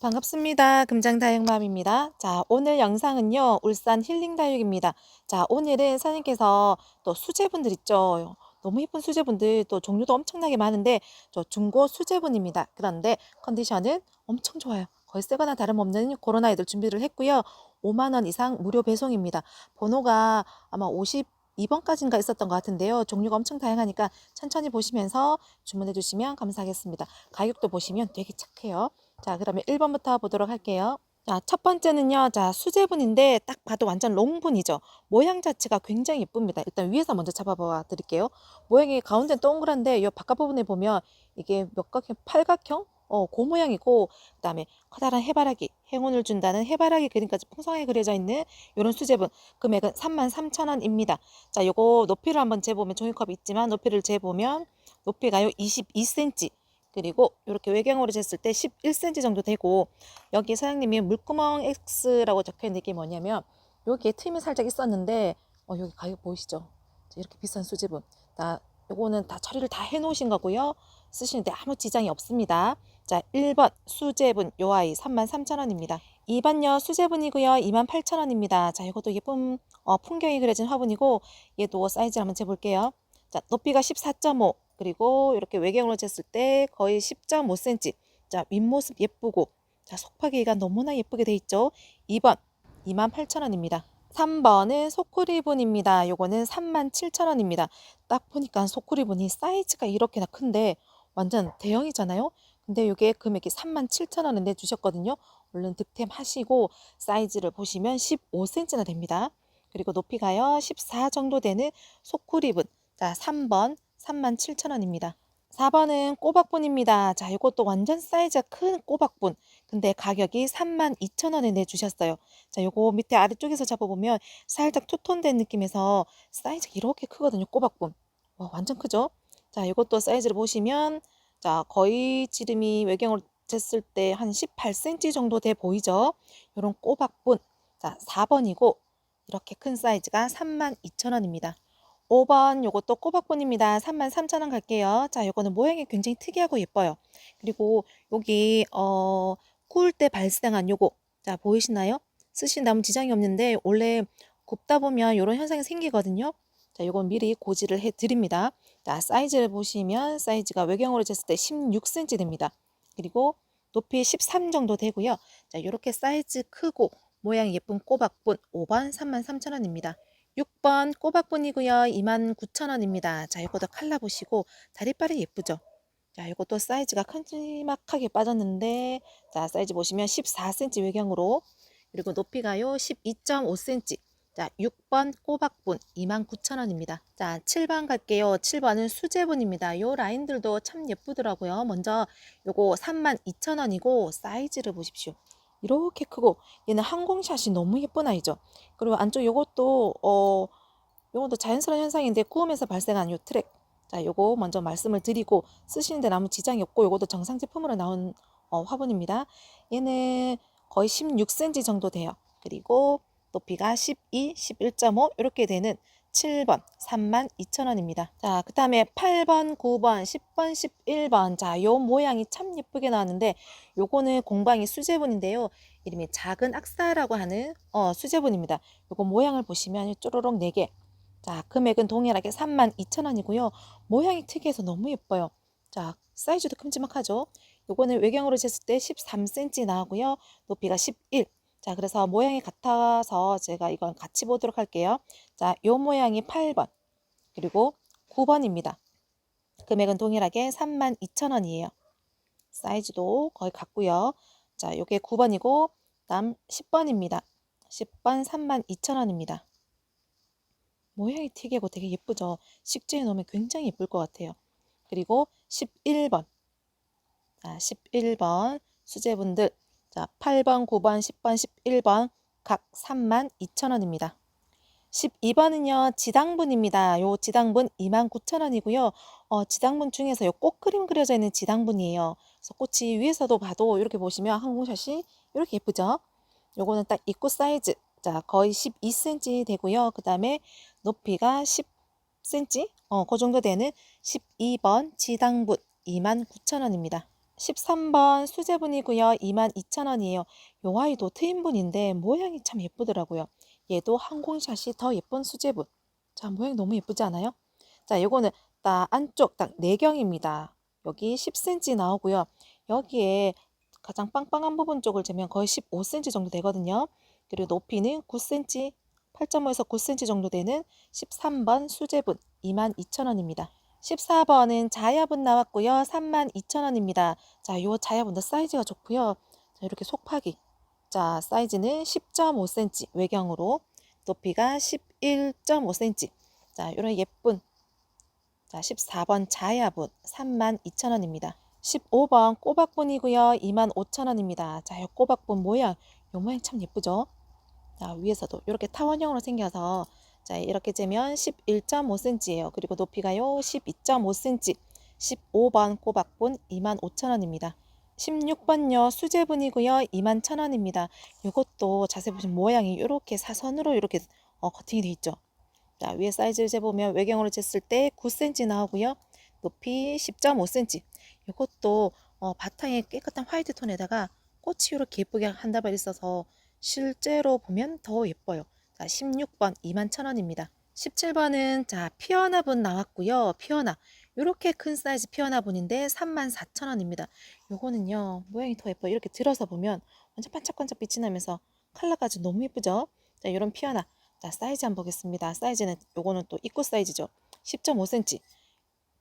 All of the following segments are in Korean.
반갑습니다. 금장다육맘입니다. 자, 오늘 영상은요, 울산 힐링다육입니다. 자, 오늘은 사장님께서 또 수제분들 있죠. 너무 예쁜 수제분들 또 종류도 엄청나게 많은데, 저 중고 수제분입니다. 그런데 컨디션은 엄청 좋아요. 거의 새거나 다름없는 그런 아이들 준비를 했고요. 5만원 이상 무료 배송입니다. 번호가 아마 52번까지인가 있었던 것 같은데요. 종류가 엄청 다양하니까 천천히 보시면서 주문해 주시면 감사하겠습니다. 가격도 보시면 되게 착해요. 자, 그러면 1번부터 보도록 할게요. 자, 첫 번째는요. 자, 수제분인데 딱 봐도 완전 롱분이죠. 모양 자체가 굉장히 예쁩니다. 일단 위에서 먼저 잡아봐 드릴게요. 모양이 가운데는 동그란데 이 바깥 부분에 보면 이게 몇각형, 팔각형? 어, 그 모양이고 그다음에 커다란 해바라기, 행운을 준다는 해바라기 그림까지 풍성하게 그려져 있는 이런 수제분 금액은 33,000원입니다. 자, 요거 높이를 한번 재보면 종이컵이 있지만 높이를 재보면 높이가요 22cm 그리고 이렇게 외경으로 쟀을 때 11cm 정도 되고 여기 사장님이 물구멍 X라고 적혀 있는 게 뭐냐면 여기에 틈이 살짝 있었는데 어, 여기 가격 보이시죠? 자, 이렇게 비싼 수제분. 나 요거는 다 처리를 다 해 놓으신 거고요. 쓰시는데 아무 지장이 없습니다. 자, 1번 수제분 요 아이 33,000원입니다. 2번요 수제분이고요. 28,000원입니다. 자, 이것도 예쁜 어, 풍경이 그려진 화분이고 얘도 사이즈 한번 재볼게요. 자, 높이가 14.5 그리고 이렇게 외경으로 쟀을 때 거의 10.5cm. 자, 윗모습 예쁘고 자, 속파기가 너무나 예쁘게 돼 있죠. 2번 28,000원입니다. 3번은 소쿠리분입니다. 요거는 37,000원입니다. 딱 보니까 소쿠리분이 사이즈가 이렇게나 큰데 완전 대형이잖아요. 근데 이게 금액이 37,000원에 내주셨거든요. 얼른 득템하시고 사이즈를 보시면 15cm나 됩니다. 그리고 높이가요 14 정도 되는 소쿠리분. 자, 3번 37,000원입니다. 4번은 꼬박분입니다. 자, 이것도 완전 사이즈가 큰 꼬박분. 근데 가격이 32,000원에 내주셨어요. 자, 요거 밑에 아래쪽에서 잡아보면 살짝 투톤된 느낌에서 사이즈가 이렇게 크거든요. 꼬박분. 와, 완전 크죠? 자, 이것도 사이즈를 보시면 자, 거의 지름이 외경으로 쟀을 때 한 18cm 정도 돼 보이죠? 요런 꼬박분. 자, 4번이고 이렇게 큰 사이즈가 32,000원입니다. 5번 요것도 꼬박분입니다. 33,000원 갈게요. 자, 요거는 모양이 굉장히 특이하고 예뻐요. 그리고 여기 어 구울 때 발생한 요거 자, 보이시나요? 쓰신 아무 지장이 없는데 원래 굽다 보면 이런 현상이 생기거든요. 자, 요건 미리 고지를 해 드립니다. 자, 사이즈를 보시면 사이즈가 외경으로 쟀을 때 16cm 됩니다. 그리고 높이 13 정도 되고요. 자, 요렇게 사이즈 크고 모양 예쁜 꼬박분 5번 33,000원입니다. 6번 꼬박분이고요. 29,000원입니다. 자, 이것도 칼라 보시고 다리빨이 예쁘죠? 자, 이것도 사이즈가 큼지막하게 빠졌는데 자, 사이즈 보시면 14cm 외경으로 그리고 높이가요 12.5cm 자, 6번 꼬박분 29,000원입니다. 자, 7번 갈게요. 7번은 수제분입니다. 요 라인들도 참 예쁘더라고요. 먼저 요거 32,000원이고 사이즈를 보십시오. 이렇게 크고 얘는 항공샷이 너무 예쁜 아이죠. 그리고 안쪽 요것도 어 요것도 자연스러운 현상인데 구우면서 발생한 요 트랙. 자, 요거 먼저 말씀을 드리고 쓰시는데 아무 지장이 없고 요것도 정상 제품으로 나온 어, 화분입니다. 얘는 거의 16cm 정도 돼요. 그리고 높이가 12, 11.5 이렇게 되는 7번 32,000원입니다. 자, 그 다음에 8번, 9번, 10번, 11번. 자, 요 모양이 참 예쁘게 나왔는데 요거는 공방이 수제분인데요. 이름이 작은 악사라고 하는 어, 수제분입니다. 요거 모양을 보시면 쪼로록 4개. 자, 금액은 동일하게 32,000원이고요. 모양이 특이해서 너무 예뻐요. 자, 사이즈도 큼지막하죠. 요거는 외경으로 쟀을 때 13cm 나오고요. 높이가 11. 자, 그래서 모양이 같아서 제가 이건 같이 보도록 할게요. 자, 요 모양이 8번. 그리고 9번입니다. 금액은 동일하게 32,000원이에요. 사이즈도 거의 같고요. 자, 요게 9번이고 다음 10번입니다. 10번 32,000원입니다. 모양이 특이하고 되게 예쁘죠? 식재에 넣으면 굉장히 예쁠 것 같아요. 그리고 11번. 자, 11번 수제분들 자, 8번, 9번, 10번, 11번 각 32,000원입니다. 12번은요, 지당분입니다. 요 지당분 29,000원이고요. 어, 지당분 중에서 요 꽃그림 그려져 있는 지당분이에요. 그래서 꽃이 위에서도 봐도 이렇게 보시면 항공샷이 이렇게 예쁘죠? 요거는 딱 입구 사이즈. 자, 거의 12cm 되고요. 그 다음에 높이가 10cm? 어, 그 정도 되는 12번 지당분 29,000원입니다. 13번 수제분이고요. 22,000원이에요. 요 아이도 트윈분인데 모양이 참 예쁘더라고요. 얘도 항공샷이 더 예쁜 수제분. 자, 모양이 너무 예쁘지 않아요? 자, 요거는 딱 안쪽 딱 내경입니다. 여기 10cm 나오고요. 여기에 가장 빵빵한 부분 쪽을 재면 거의 15cm 정도 되거든요. 그리고 높이는 9cm, 8.5에서 9cm 정도 되는 13번 수제분 22,000원입니다. 14번은 자야분 나왔고요. 32,000원입니다. 자, 요 자야분도 사이즈가 좋고요. 자, 이렇게 속파기. 자, 사이즈는 10.5cm 외경으로 높이가 11.5cm. 자, 이런 예쁜 자, 14번 자야분 32,000원입니다. 15번 꼬박분이고요. 25,000원입니다. 자, 이 꼬박분 모양, 요 모양 참 예쁘죠? 자, 위에서도 이렇게 타원형으로 생겨서 자, 이렇게 재면 11.5cm예요. 그리고 높이가요 12.5cm. 15번 꼬박분 25,000원입니다. 16번요 수제분이고요 21,000원입니다. 이것도 자세히 보시면 모양이 이렇게 사선으로 이렇게 어, 커팅이 돼 있죠. 자, 위에 사이즈를 재보면 외경으로 쟀을 때 9cm 나오고요. 높이 10.5cm. 이것도 어, 바탕에 깨끗한 화이트 톤에다가 꽃이 이렇게 예쁘게 한 다발 있어서 실제로 보면 더 예뻐요. 자, 16번 21,000원입니다. 17번은 자, 피어나분 나왔고요. 피어나. 이렇게 큰 사이즈 피어나분인데 34,000원입니다. 요거는요. 모양이 더 예뻐요. 이렇게 들어서 보면 완전 반짝반짝 빛이 나면서 컬러까지 너무 예쁘죠? 자, 이런 피어나. 자, 사이즈 한번 보겠습니다. 사이즈는 요거는 또 입구 사이즈죠. 10.5cm.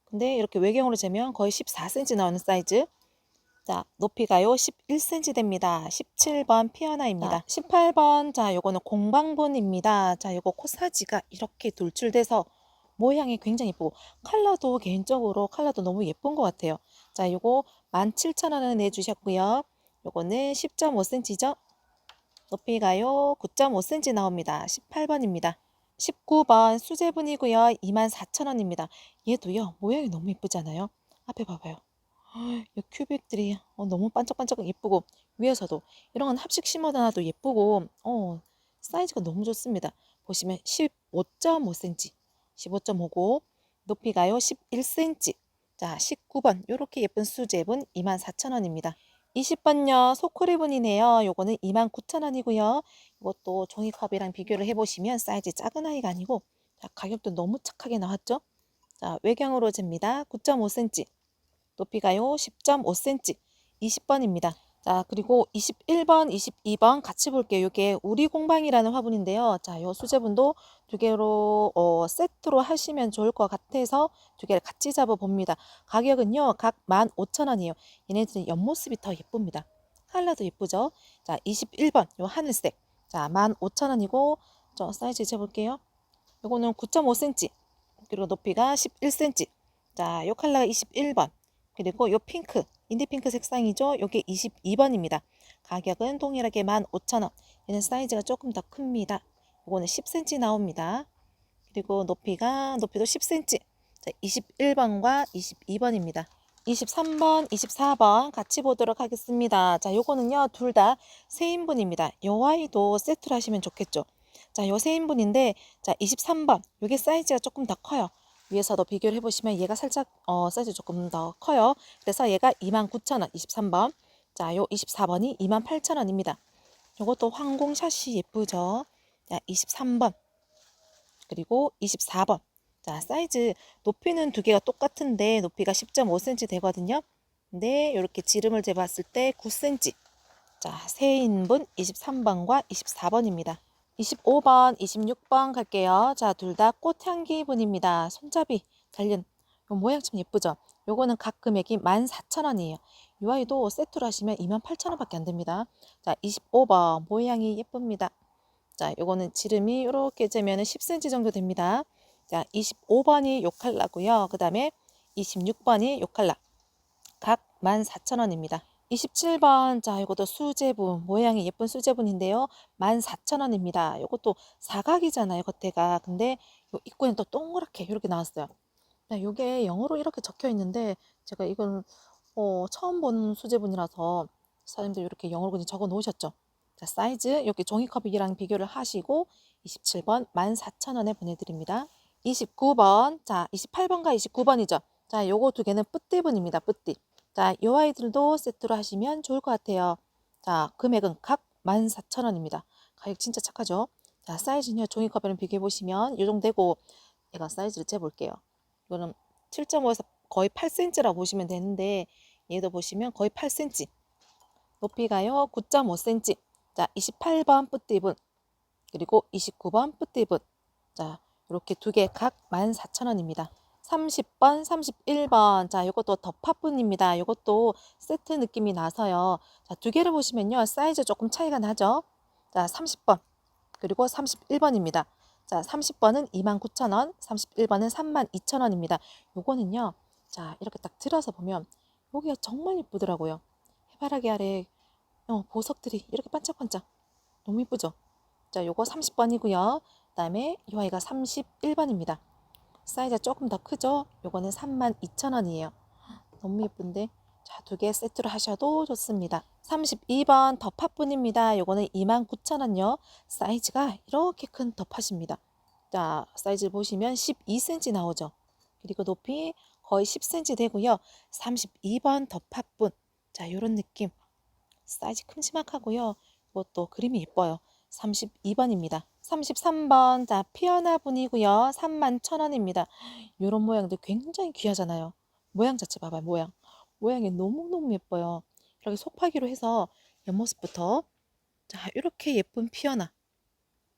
근데 이렇게 외경으로 재면 거의 14cm 나오는 사이즈. 자, 높이가요 11cm 됩니다. 17번 피어나입니다. 18번 자, 요거는 공방분입니다. 자, 요거 코사지가 이렇게 돌출돼서 모양이 굉장히 예쁘고 컬러도 개인적으로 컬러도 너무 예쁜 것 같아요. 자, 요거 17,000원을 내주셨고요. 요거는 10.5cm죠. 높이가요 9.5cm 나옵니다. 18번입니다. 19번 수제분이고요. 24,000원입니다. 얘도요. 모양이 너무 예쁘지 않아요? 앞에 봐봐요. 이 큐빅들이 어, 너무 반짝반짝 예쁘고 위에서도 이런 건 합식 심어놔도 예쁘고 어, 사이즈가 너무 좋습니다. 보시면 15.5cm, 15.5고 높이가요 11cm. 자, 19번 이렇게 예쁜 수제분 24,000원입니다. 20번요. 소쿠리분이네요. 요거는 29,000원이고요. 이것도 종이컵이랑 비교를 해보시면 사이즈 작은 아이가 아니고 자, 가격도 너무 착하게 나왔죠? 자, 외경으로 잽니다. 9.5cm. 높이가요 10.5cm. 20번입니다. 자, 그리고 21번, 22번 같이 볼게요. 이게 우리 공방이라는 화분인데요. 자, 요 수제분도 두 개로 어, 세트로 하시면 좋을 것 같아서 두 개를 같이 잡아 봅니다. 가격은요, 각 15,000원이에요. 얘네들은 옆모습이 더 예쁩니다. 컬러도 예쁘죠? 자, 21번, 요 하늘색. 자, 15,000원이고, 저 사이즈 재볼게요. 요거는 9.5cm. 그리고 높이가 11cm. 자, 요 컬러가 21번. 그리고 요 핑크, 인디핑크 색상이죠. 요게 22번입니다. 가격은 동일하게 15,000원. 얘는 사이즈가 조금 더 큽니다. 요거는 10cm 나옵니다. 그리고 높이가, 높이도 10cm. 자, 21번과 22번입니다. 23번, 24번 같이 보도록 하겠습니다. 자, 요거는요, 둘 다 세인분입니다. 요 아이도 세트로 하시면 좋겠죠. 자, 요 세인분인데, 자, 23번. 요게 사이즈가 조금 더 커요. 위에서도 비교를 해보시면 얘가 살짝 어, 사이즈 조금 더 커요. 그래서 얘가 29,000원 23번. 자, 요 24번이 28,000원입니다. 요것도 항공샷이 예쁘죠. 자, 23번. 그리고 24번. 자, 사이즈 높이는 두 개가 똑같은데 높이가 10.5cm 되거든요. 근데 이렇게 지름을 재봤을 때 9cm. 자, 세인분 23번과 24번입니다. 25번, 26번 갈게요. 자, 둘 다 꽃향기 분입니다. 손잡이 달린 요 모양 참 예쁘죠? 요거는 각 금액이 14,000원이에요. 이 아이도 세트로 하시면 28,000원밖에 안 됩니다. 자, 25번 모양이 예쁩니다. 자, 요거는 지름이 이렇게 재면 10cm 정도 됩니다. 자, 25번이 요 컬러고요. 그 다음에 26번이 요 컬러. 각 14,000원입니다. 27번 자 이것도 수제분 모양이 예쁜 수제분인데요. 14,000원입니다. 이것도 사각이잖아요 겉에가. 근데 요 입구에는 또 동그랗게 이렇게 나왔어요. 네, 요게 영어로 이렇게 적혀 있는데 제가 이건 어, 처음 본 수제분이라서 사장님들 이렇게 영어로 그냥 적어 놓으셨죠? 자 사이즈 이렇게 종이컵이랑 비교를 하시고 27번 14,000원에 보내드립니다. 29번 자 28번과 29번이죠? 자 요거 두 개는 뿌띠분입니다 뿌띠 자, 요 아이들도 세트로 하시면 좋을 것 같아요. 자, 금액은 각 14,000원입니다. 가격 진짜 착하죠? 자, 사이즈는요, 종이컵이랑 비교해 보시면 요 정도 되고, 얘가 사이즈를 재볼게요. 이거는 7.5에서 거의 8cm라고 보시면 되는데, 얘도 보시면 거의 8cm. 높이가요, 9.5cm. 자, 28번 뿌띠분, 그리고 29번 뿌띠분. 자, 이렇게 두 개 각 14,000원입니다. 30번, 31번. 자, 이것도 덮화분입니다. 이것도 세트 느낌이 나서요. 자, 두 개를 보시면요. 사이즈 조금 차이가 나죠? 자, 30번. 그리고 31번입니다. 자, 30번은 29,000원, 31번은 32,000원입니다. 요거는요. 자, 이렇게 딱 들어서 보면 여기가 정말 이쁘더라고요. 해바라기 아래 어, 보석들이 이렇게 반짝반짝. 너무 이쁘죠? 자, 요거 30번이고요. 그다음에 이 아이가 31번입니다. 사이즈가 조금 더 크죠? 요거는 32,000원이에요. 너무 예쁜데? 자, 두 개 세트로 하셔도 좋습니다. 32번 덮화뿐입니다. 요거는 29,000원요. 사이즈가 이렇게 큰 덮화십니다. 자, 사이즈 보시면 12cm 나오죠? 그리고 높이 거의 10cm 되고요. 32번 덮화뿐. 자, 요런 느낌. 사이즈 큼지막하고요. 이것도 그림이 예뻐요. 32번입니다. 33번 자 피어나 분이고요. 31,000원입니다. 이런 모양들 굉장히 귀하잖아요. 모양 자체 봐봐요. 모양. 모양이 너무너무 예뻐요. 이렇게 속파기로 해서 옆모습부터 자 이렇게 예쁜 피어나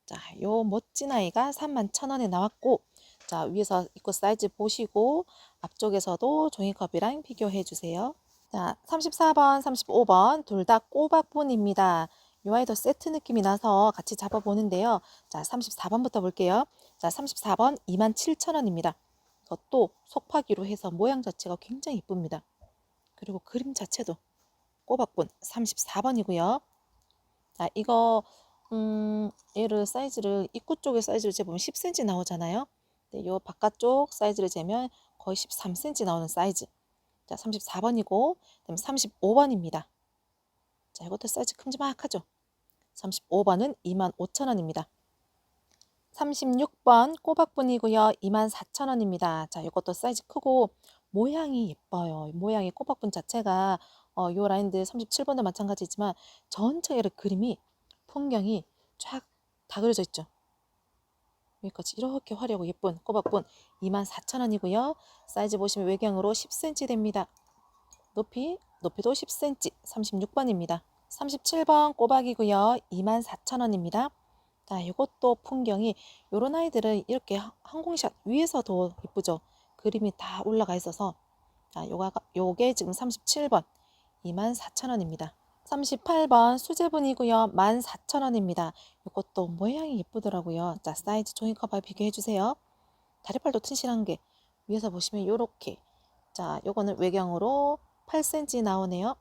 자 요 멋진 아이가 31,000원에 나왔고 자 위에서 입고 사이즈 보시고 앞쪽에서도 종이컵이랑 비교해 주세요. 자 34번 35번 둘 다 꼬박분입니다. 이 아이도 세트 느낌이 나서 같이 잡아보는데요. 자, 34번부터 볼게요. 자, 34번 27,000원입니다. 이것도 속파기로 해서 모양 자체가 굉장히 이쁩니다. 그리고 그림 자체도 꼬박분 34번이고요. 자, 이거 음, 얘를 사이즈를 입구 쪽의 사이즈를 재보면 10cm 나오잖아요. 네, 요 바깥쪽 사이즈를 재면 거의 13cm 나오는 사이즈. 자, 34번이고, 그다음에 35번입니다. 자, 이것도 사이즈 큼지막하죠. 35번은 25,000원입니다. 36번 꼬박분이고요. 24,000원입니다. 자, 이것도 사이즈 크고 모양이 예뻐요. 모양이 꼬박분 자체가 어, 요 라인들 37번도 마찬가지지만 전체의 그림이 풍경이 쫙 다 그려져 있죠. 여기까지 이렇게 화려하고 예쁜 꼬박분 24,000원이고요. 사이즈 보시면 외경으로 10cm 됩니다. 높이, 높이도 10cm, 36번입니다. 37번 꼬박이고요. 24,000원입니다. 자, 이것도 풍경이 요런 아이들은 이렇게 항공샷 위에서도 예쁘죠. 그림이 다 올라가 있어서 자, 요가 요게 지금 37번 24,000원입니다. 38번 수제분이고요. 14,000원입니다. 이것도 모양이 예쁘더라고요. 자, 사이즈 종이컵과 비교해 주세요. 다리팔도 튼실한 게 위에서 보시면 요렇게 자, 요거는 외경으로 8cm 나오네요.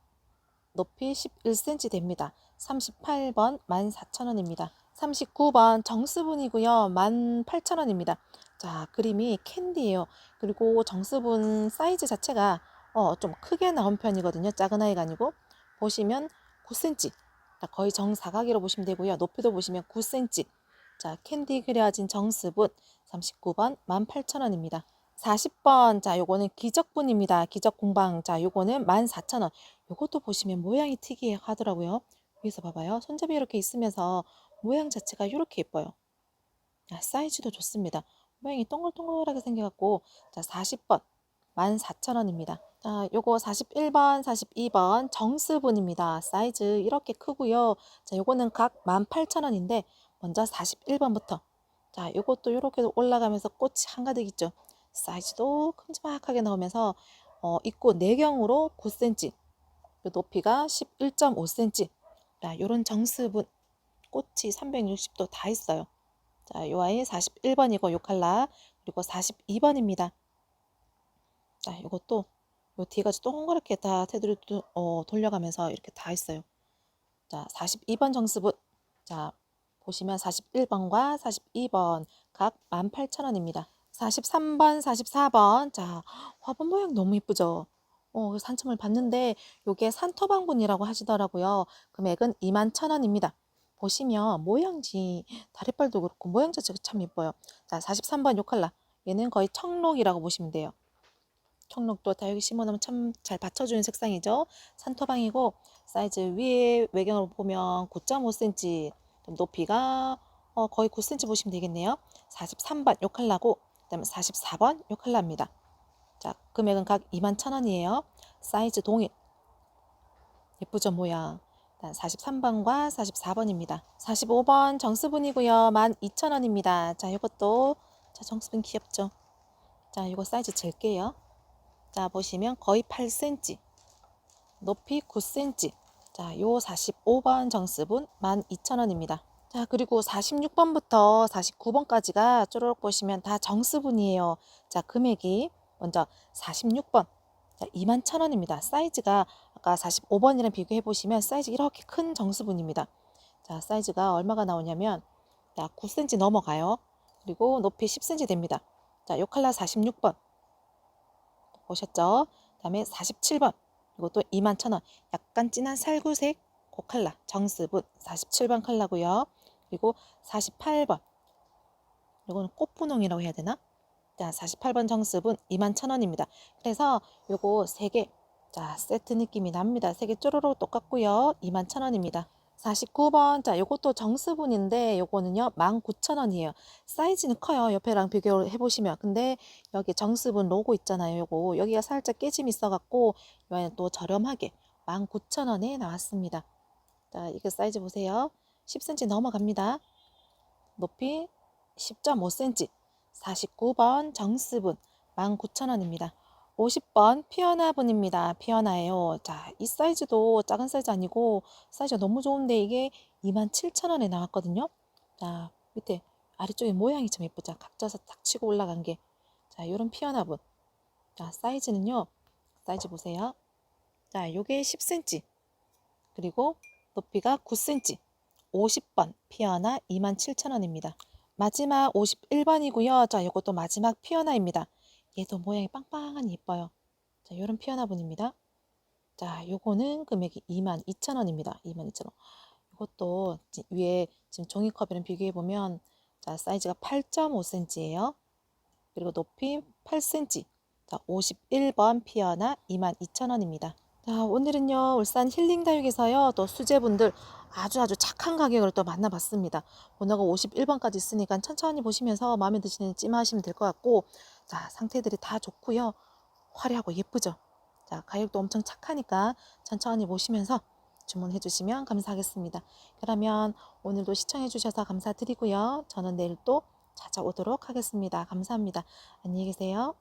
높이 11cm 됩니다. 38번 14,000원입니다. 39번 정수분이고요. 18,000원입니다. 자, 그림이 캔디예요. 그리고 정수분 사이즈 자체가 어, 좀 크게 나온 편이거든요. 작은 아이가 아니고 보시면 9cm. 거의 정사각이라고 보시면 되고요. 높이도 보시면 9cm. 자, 캔디 그려진 정수분 39번 18,000원입니다. 40번 자 요거는 기적분입니다. 기적공방 자 요거는 14,000원 요것도 보시면 모양이 특이해 하더라고요. 위에서 봐봐요. 손잡이 이렇게 있으면서 모양 자체가 이렇게 예뻐요. 아, 사이즈도 좋습니다. 모양이 동글동글하게 생겨갖고 자 40번 14,000원입니다. 자 요거 41번 42번 정스분입니다. 사이즈 이렇게 크고요. 자 요거는 각 18,000원인데 먼저 41번부터 자 요것도 이렇게 올라가면서 꽃이 한가득 있죠. 사이즈도 큼지막하게 나오면서 어, 입고 내경으로 9cm, 높이가 11.5cm. 자, 요런 정수분 꽃이 360도 다 있어요. 자, 요 아이 41번이고 요 칼라 그리고 42번입니다. 자, 요것도 요 뒤가 동그랗게 다 테두리 어, 돌려가면서 이렇게 다 있어요. 자, 42번 정수분. 자, 보시면 41번과 42번 각 18,000원입니다. 43번, 44번. 자, 화분 모양 너무 이쁘죠? 어, 산청을 봤는데 요게 산토방분이라고 하시더라고요. 금액은 21,000원입니다. 보시면 모양지 다리빨도 그렇고 모양 자체가 참 예뻐요. 자, 43번 요 칼라. 얘는 거의 청록이라고 보시면 돼요. 청록도 다육이 심어놓으면 참 잘 받쳐주는 색상이죠. 산토방이고 사이즈 위에 외경으로 보면 9.5cm, 높이가 어, 거의 9cm 보시면 되겠네요. 43번 요 컬러고 그다음에 44번 요 컬러입니다. 자, 금액은 각 21,000원이에요. 사이즈 동일. 예쁘죠, 모양. 43번과 44번입니다. 45번 정수분이고요. 12,000원입니다. 자, 이것도 자, 정수분 귀엽죠? 자, 이거 사이즈 잴게요. 자, 보시면 거의 8cm. 높이 9cm. 자, 요 45번 정수분 12,000원입니다. 자, 그리고 46번부터 49번까지가 쪼르륵 보시면 다 정수분이에요. 자, 금액이 먼저 46번. 자, 21,000원입니다. 사이즈가 아까 45번이랑 비교해 보시면 사이즈 이렇게 큰 정수분입니다. 자, 사이즈가 얼마가 나오냐면 자, 9cm 넘어가요. 그리고 높이 10cm 됩니다. 자, 요 컬러 46번. 보셨죠? 그다음에 47번. 이것도 21,000원. 약간 진한 살구색 그 컬러 정수분 47번 컬러고요. 그리고 48번. 이거는 꽃분홍이라고 해야 되나? 자, 48번 정습은 21,000원입니다. 그래서 요거 3개, 자, 세트 느낌이 납니다. 3개 쪼로록 똑같고요. 21,000원입니다. 49번, 자, 요것도 정수분인데 요거는요, 19,000원이에요. 사이즈는 커요. 옆에랑 비교를 해보시면. 근데 여기 정수분 로고 있잖아요. 요거, 여기가 살짝 깨짐이 있어 갖고, 이번엔 또 저렴하게 19,000원에 나왔습니다. 자, 이거 사이즈 보세요. 10cm 넘어갑니다. 높이 10.5cm. 49번 정스분 19,000원입니다. 50번 피어나 분입니다. 피어나예요. 자, 이 사이즈도 작은 사이즈 아니고 사이즈가 너무 좋은데 이게 27,000원에 나왔거든요. 자, 밑에 아래쪽에 모양이 참 예쁘죠. 각져서 딱 치고 올라간 게. 자, 요런 피어나 분. 자, 사이즈는요. 사이즈 보세요. 자, 요게 10cm. 그리고 높이가 9cm. 50번 피어나 27,000원입니다. 마지막 51번이고요. 자, 이것도 마지막 피어나입니다. 얘도 모양이 빵빵한 예뻐요. 자, 요런 피어나 분입니다. 자, 요거는 금액이 22,000원입니다. 22,000원. 이것도 지- 위에 지금 종이컵이랑 비교해 보면 자, 사이즈가 8.5cm예요. 그리고 높이 8cm. 자, 51번 피어나 22,000원입니다. 자, 오늘은요, 울산 힐링 다육에서요, 또 수제분들 아주 아주 착한 가격을 또 만나봤습니다. 번호가 51번까지 있으니까 천천히 보시면서 마음에 드시는 찜하시면 될 것 같고, 자, 상태들이 다 좋고요. 화려하고 예쁘죠? 자, 가격도 엄청 착하니까 천천히 보시면서 주문해 주시면 감사하겠습니다. 그러면 오늘도 시청해 주셔서 감사드리고요. 저는 내일 또 찾아오도록 하겠습니다. 감사합니다. 안녕히 계세요.